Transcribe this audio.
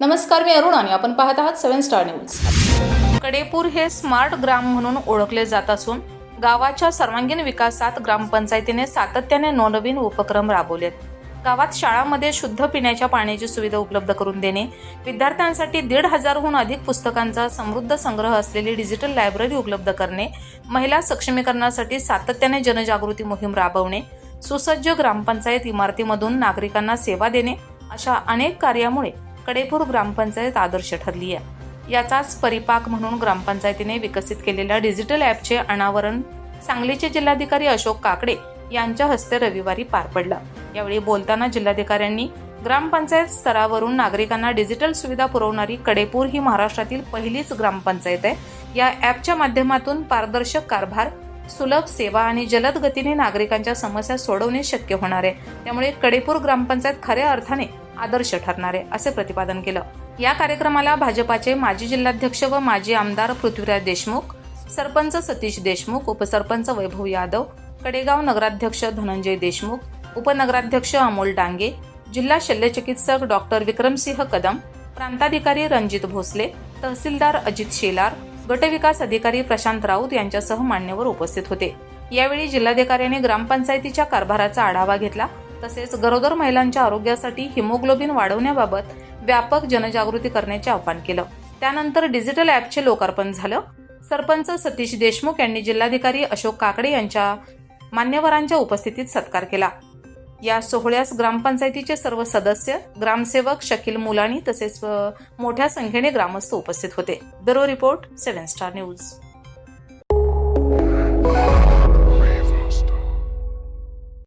नमस्कार मी अरुण आणि आपण पाहत आहात सेव्हन स्टार न्यूज. कडेपूर हे स्मार्ट ग्राम म्हणून ओळखले जात असून गावाच्या सर्वांगीण विकासात ग्रामपंचायतीने सातत्याने नवनवीन उपक्रम राबवलेत. गावात शाळांमध्ये शुद्ध पिण्याच्या पाण्याची सुविधा उपलब्ध करून देणे विद्यार्थ्यांसाठी दीड हजारहून अधिक पुस्तकांचा समृद्ध संग्रह असलेली डिजिटल लायब्ररी उपलब्ध करणे महिला सक्षमीकरणासाठी सातत्याने जनजागृती मोहीम राबवणे सुसज्ज ग्रामपंचायत इमारतीमधून नागरिकांना सेवा देणे अशा अनेक कार्यामुळे कडेपूर ग्रामपंचायत आदर्श ठरली आहे. याचाच परिपाक म्हणून ग्रामपंचायतीने विकसित केलेल्या डिजिटल ॲपचे अनावरण सांगलीचे जिल्हाधिकारी अशोक काकडे यांच्या हस्ते रविवारी पार पडलं. यावेळी बोलताना जिल्हाधिकाऱ्यांनी ग्रामपंचायत स्तरावरून नागरिकांना डिजिटल सुविधा पुरवणारी कडेपूर ही महाराष्ट्रातील पहिलीच ग्रामपंचायत आहे. या ॲपच्या माध्यमातून पारदर्शक कारभार सुलभ सेवा आणि जलद गतीने नागरिकांच्या समस्या सोडवणे शक्य होणार आहे. त्यामुळे कडेपूर ग्रामपंचायत खऱ्या अर्थाने आदर्श ठरणारे असे प्रतिपादन केलं. या कार्यक्रमाला भाजपाचे माजी जिल्हाध्यक्ष व माजी आमदार पृथ्वीराज देशमुख सरपंच सतीश देशमुख उपसरपंच वैभव यादव कडेगाव नगराध्यक्ष धनंजय देशमुख उपनगराध्यक्ष अमोल डांगे जिल्हा शल्यचिकित्सक डॉक्टर विक्रमसिंह कदम प्रांताधिकारी रणजित भोसले तहसीलदार अजित शेलार गटविकास अधिकारी प्रशांत राऊत यांच्यासह मान्यवर उपस्थित होते. यावेळी जिल्हाधिकाऱ्यांनी ग्रामपंचायतीच्या कारभाराचा आढावा घेतला तसेच गरोदर महिलांच्या आरोग्यासाठी हिमोग्लोबिन वाढवण्याबाबत व्यापक जनजागृती करण्याचे आवाहन केलं. त्यानंतर डिजिटल ॲपचे लोकार्पण झालं. सरपंच सतीश देशमुख यांनी जिल्हाधिकारी अशोक काकडे यांच्या मान्यवरांच्या उपस्थितीत सत्कार केला. या सोहळ्यास ग्रामपंचायतीचे सर्व सदस्य ग्रामसेवक शकील मुलानी तसेच मोठ्या संख्येने ग्रामस्थ उपस्थित होते. Bureau report seven star news.